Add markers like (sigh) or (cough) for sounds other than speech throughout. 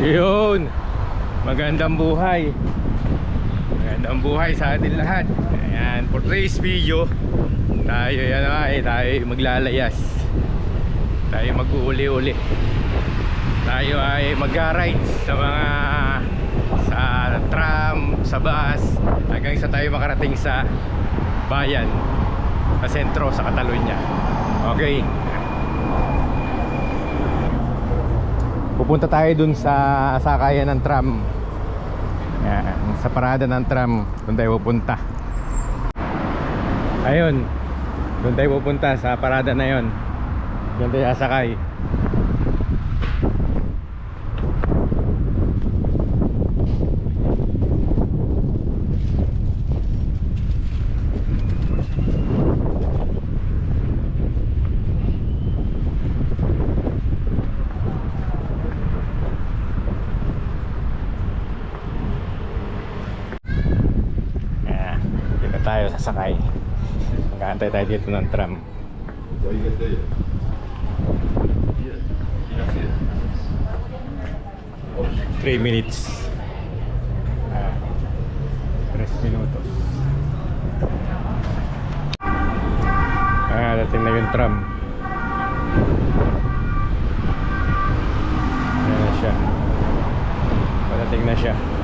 Yun. Magandang buhay. Magandang buhay sa atin lahat. Ayan, for today's video, tayo yan nga eh, tayo maglalayas. Tayo mag-uuli-uli. Tayo ay mag-ride sa mga sa tram, sa bus, hanggang sa tayo makarating sa bayan, sa sentro, sa Catalunya. Okay. Pupunta tayo dun sa sakayan ng tram. Yan, sa parada ng tram, doon tayo pupunta. Ayun, doon tayo pupunta sa parada na yon. Doon tayo sasakay. Ayan, sasakay. Mag-aantay tayo dito ng tram. Three minutes. Ah, tres minutos. Ah, dating na yung tram. Ayan na siya. Padating na siya.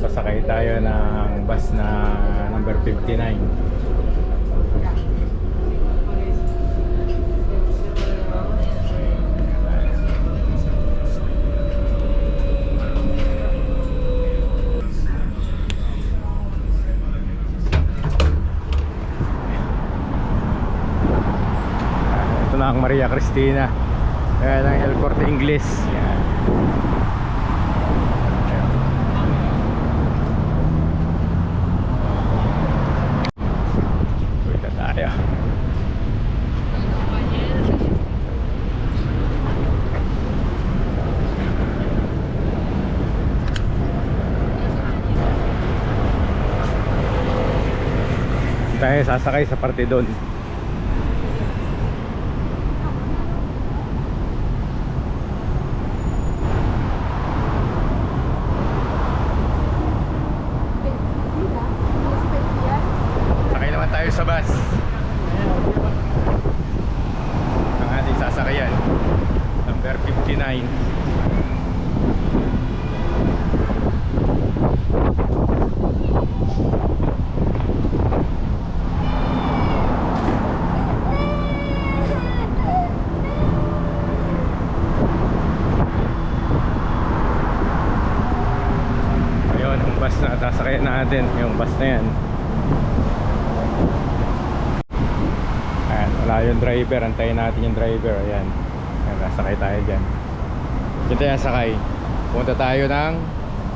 Sasakay tayo ng bus na number 59. Ito na ang Maria Cristina. Ayan ang El Corte Ingles. Yan. Uy na tayo. Tayo sasakay sa parte doon. Sakay naman tayo sa bus. Ang ating sasakayan. Number 59. Ayun, ang bus na sasakay sasakyan natin, yung bus na yan. Ayan, wala yung driver. Antayin natin yung driver. Ayan. Ayan, nasakay tayo dyan. Dito tayo sakay. Punta tayo ng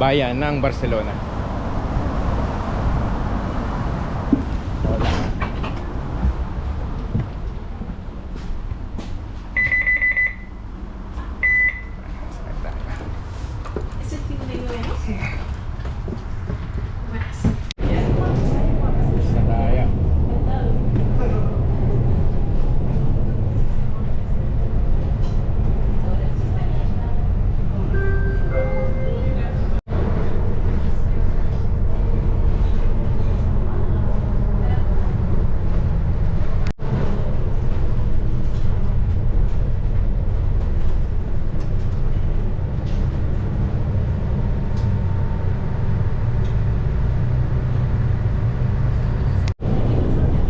bayan ng Barcelona. Wala. Sakay tayo. Ese tipo de nuevos. Más. Sa tayo.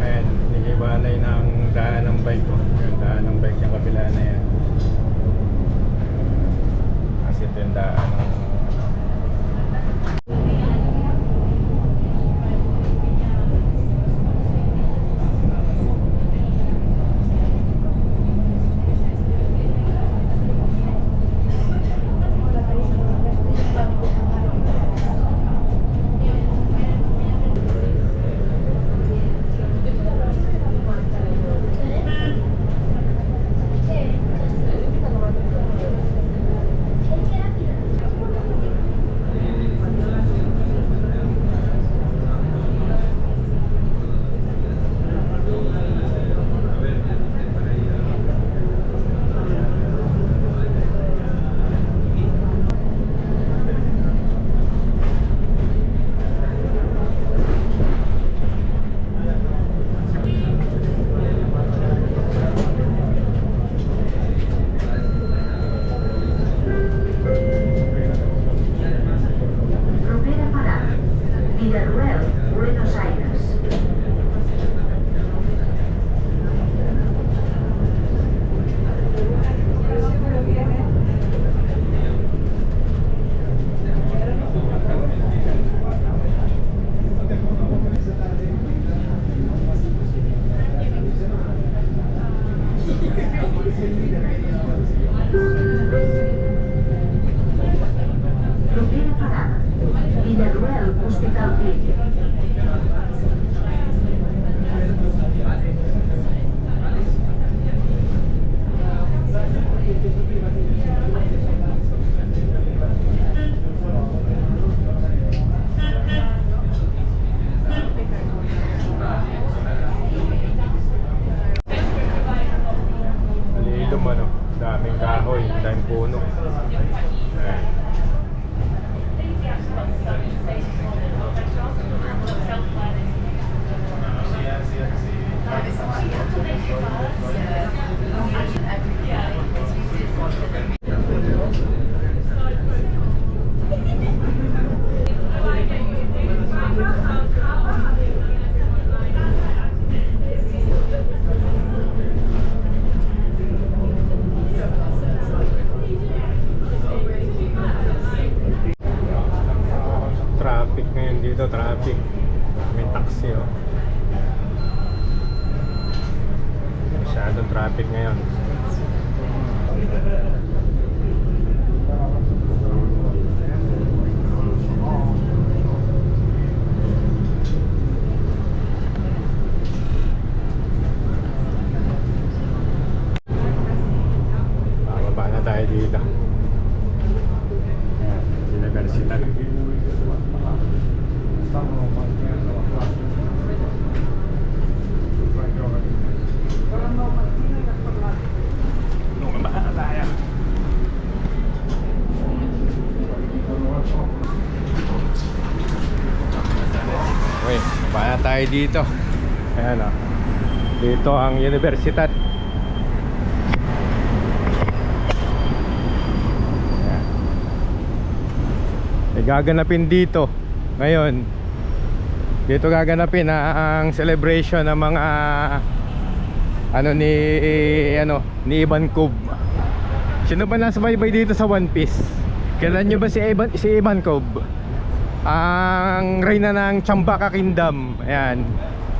Ayan, nilibalay ng daan ng bike ko. Yung daan ng bike yung kabila na yan. Kasi ito yung daan ng... Traffic ngayon dito, traffic. May taxi oh. Masyadong traffic ngayon. Bababa na tayo dito. Ayan, Universidad. Bumaba na tayo. Okay, baba na tayo dito. Ayan o. Dito ang universidad. Ayan. Eh, gaganapin dito ngayon dito gaganapin ah, ang celebration ng mga ano ni ano ni Ivan Cove sino ba nasa baybay dito sa One Piece kailan nyo ba si Ivan si Ivan Cove ang reyna ng Chambaka Kingdom. Ayan.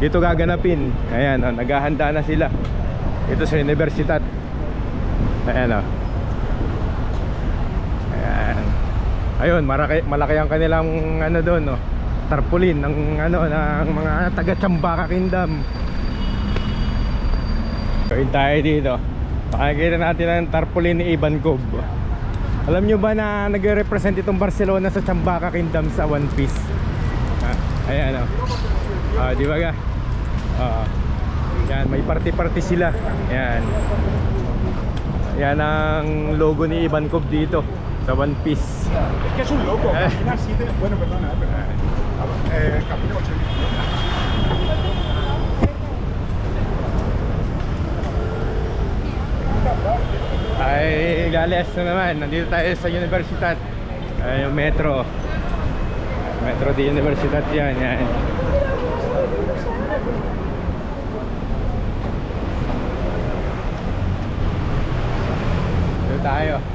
Dito gaganapin. Ayan, oh, naghahanda na sila. Ito sa universidad. Ayan oh. Ayan. Ayun, malaki, malaki ang kanilang ano doon, no. Tarpaulin ng ano ng mga taga Chambaka Kingdom. Gawin tayo dito. Makikita natin ang tarpaulin ni Ivan Cobb. Alam nyo ba na nagre-represent itong Barcelona sa Chambaka Kingdom sa One Piece? Ah, ayan o. Ah, di ba ga? Ah, yan, may party-party sila. Yan. Yan ang logo ni Ivan Cobb dito sa One Piece. que es un loco. Eh. Bueno, perdona, eh, perdona. Eh, camina 8 Ay, gales na naman. Nandito tayo sa universidad. Ay, yung metro. Metro di universidad yan. yan. Dito tayo.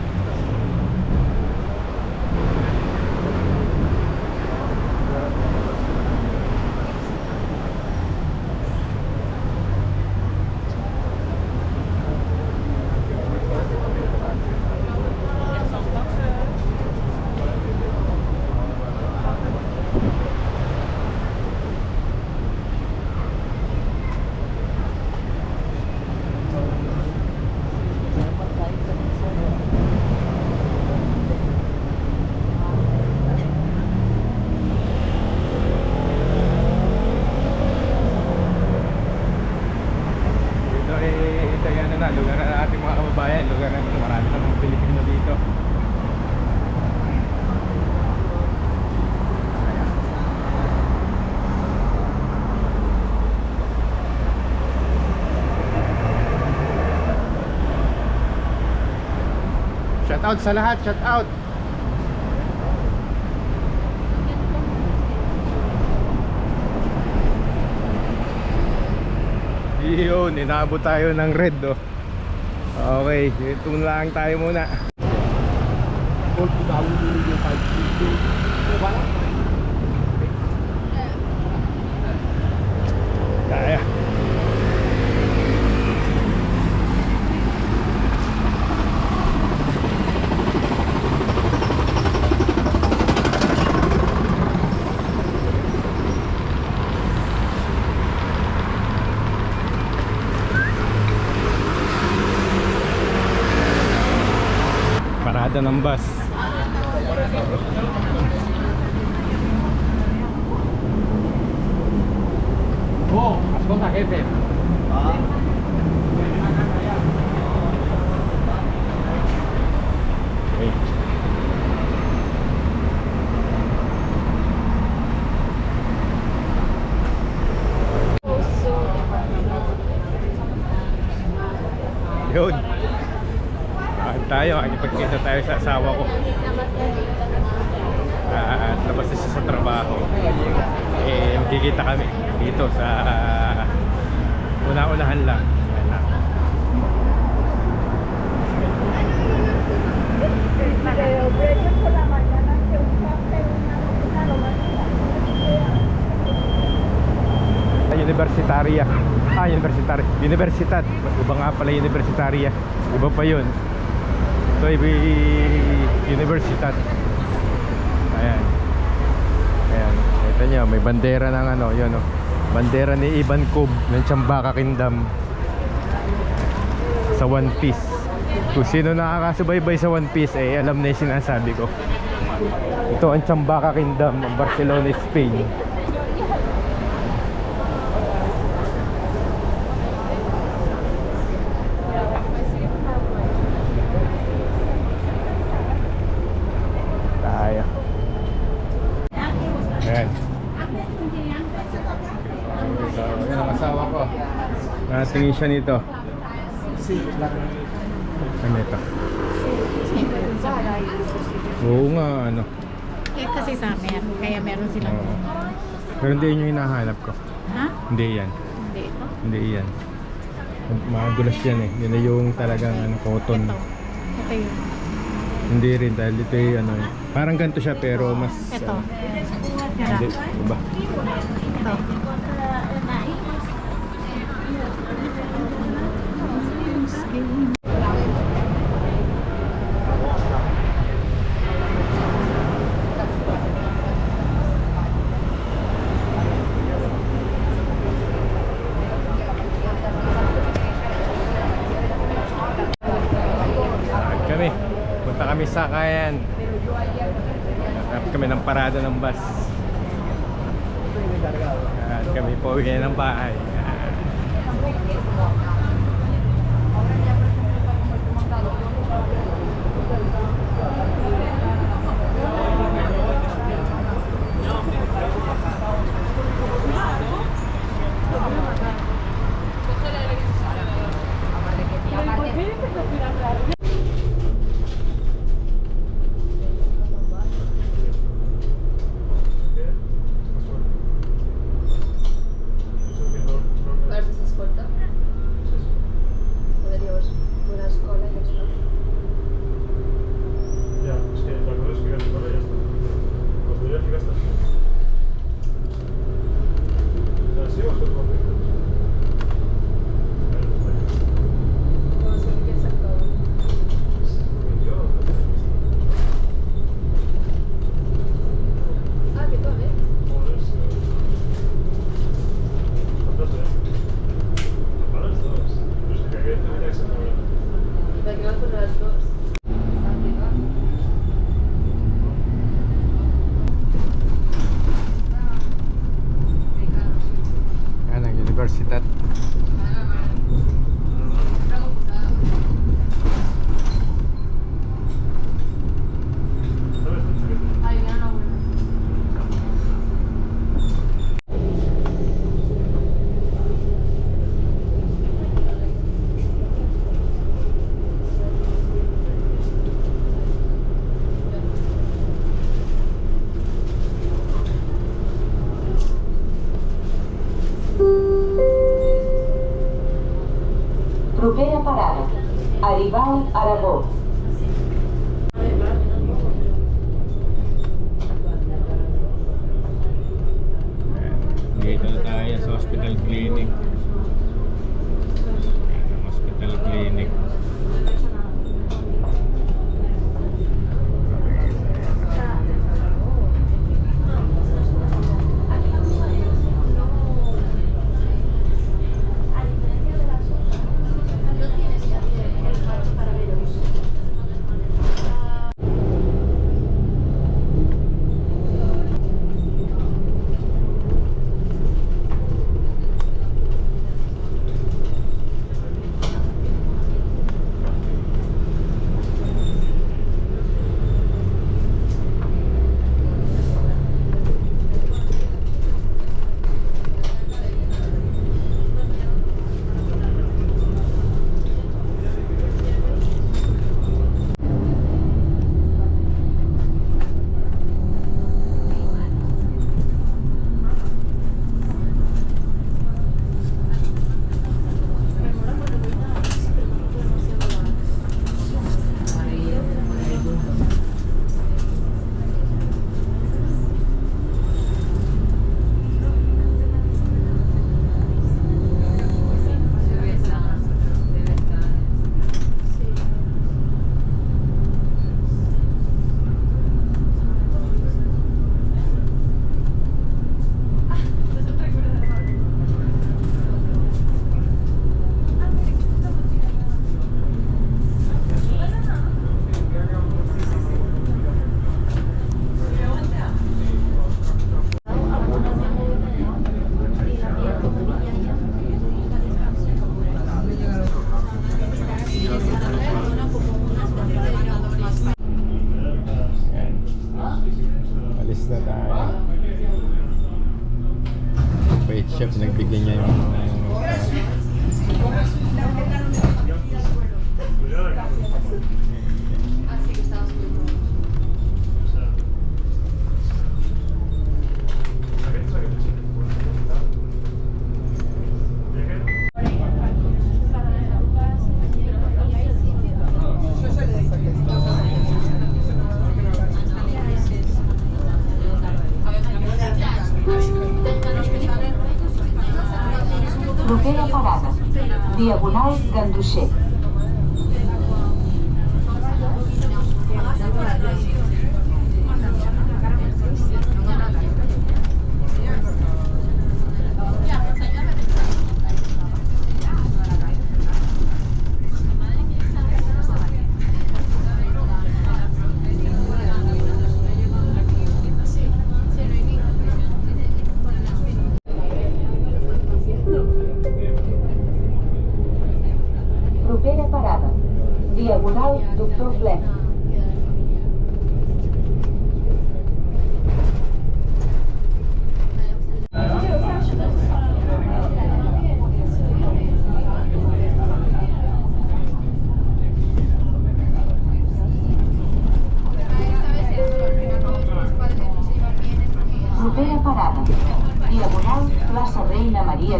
out sa lahat, shout out. Yun, inabot tayo ng red do. Oh. Okay, ito lang tayo muna. Hold down yung 5 bus. Universitat. Iba nga pala universitaria. Iba pa yun. Ito ay universitat. Ayan. Ayan. Ito nyo, may bandera ng ano, yun oh. Bandera ni Ivan Kub ng Chambaka Kingdom sa One Piece. Kung sino nakakasubaybay sa One Piece, eh, alam na yung sinasabi ko. Ito ang Chambaka Kingdom, ang Barcelona, Spain. Tayo. Ayan. So, yun ang asawa ko. Siya nito. Ano ito? Oo nga, ano. Eh, kasi summer, kaya meron silang... Oo. Pero hindi yun yung hinahanap ko. Ha? Hindi yan. Hindi ito. Hindi yan. Mga gulas yan eh. Yun na yung talagang ano, cotton. Ito. Ito yun. Hindi rin dahil ito yung ano, parang ganito siya pero mas Ito. Tira. hindi, iba. Ito. Lakad kami. Punta kami sa Kayan. Hanap kami ng parada ng bus. At uwi ng bahay. ¿Para Propera parada. Diagonal Ganduixer.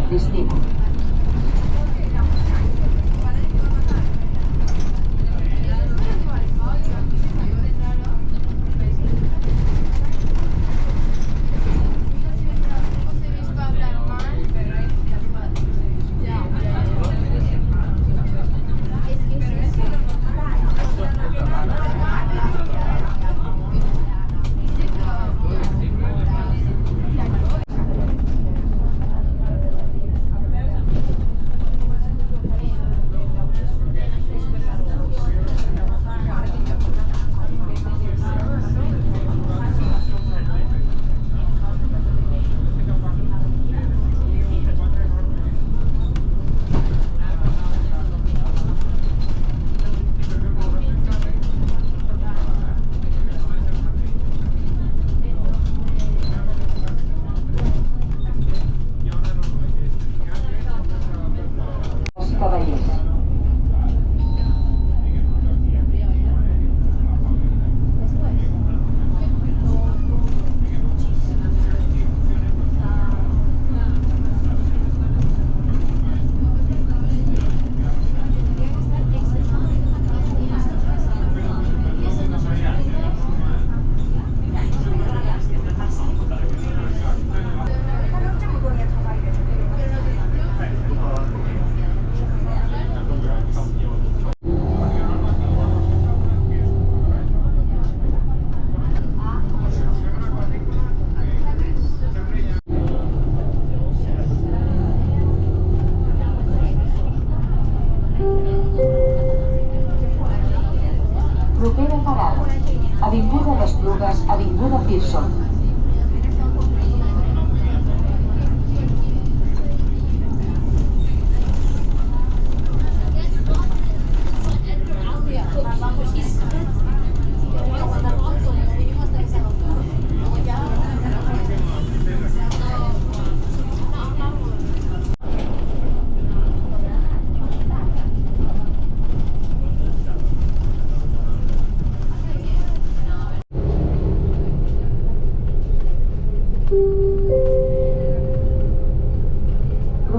Cristina.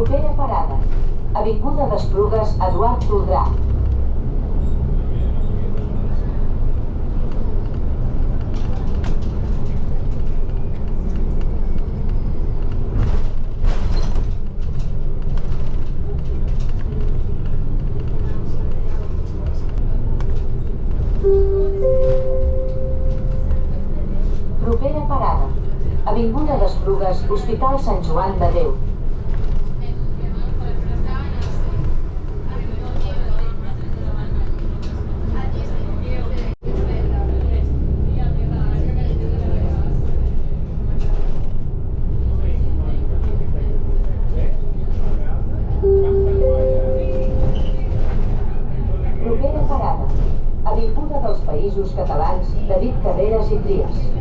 Propera parada. Avinguda d'Esplugues, Eduard Toldrà. Parada. Avinguda d'Esplugues, Hospital Sant Joan de Déu. Països Catalans, David Carreras i Trias.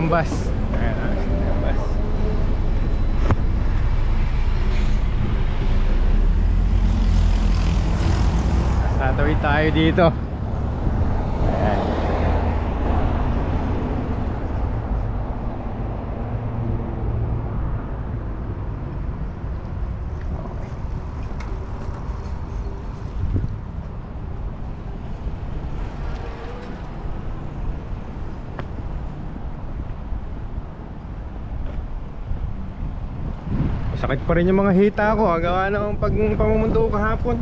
Ng bus. Ayan, yung bus. Tatawid tayo dito. Ayan. Sakit pa rin yung mga hita ko. ah. Gawa ng pag pamumundo ko kahapon.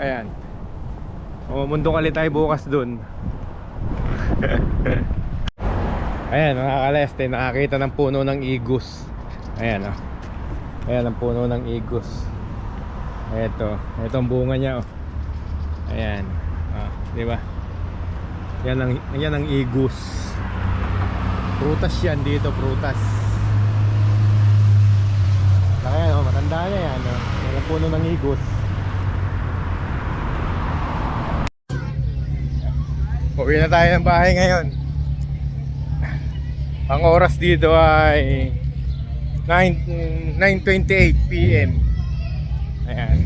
Ayan. Pamumundo kali tayo bukas dun. (laughs) Ayan mga kaleste, nakakita ng puno ng igus. Ayan oh. Ayan ang puno ng igus. Ito, ito ang bunga niya oh. Ayan. Ah, di ba? Yan ang yan ang igus. Prutas yan dito, prutas. Matanda na yan. Oh. Yan ang puno ng igus. Uwi na tayo ng bahay ngayon. Ang oras dito ay 9 9:28 PM. Ayan.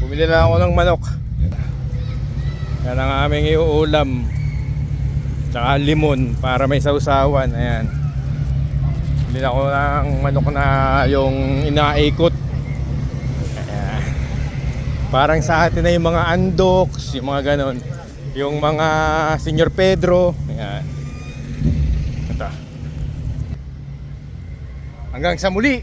Bumili lang ako ng manok. Yan ang aming iuulam. Tsaka limon para may sausawan. Ayan. Bili ako ng manok na yung inaikot. Parang sa atin na yung mga andoks, yung mga ganon. Yung mga Senyor Pedro. Ayan. Ito. Hanggang sa muli.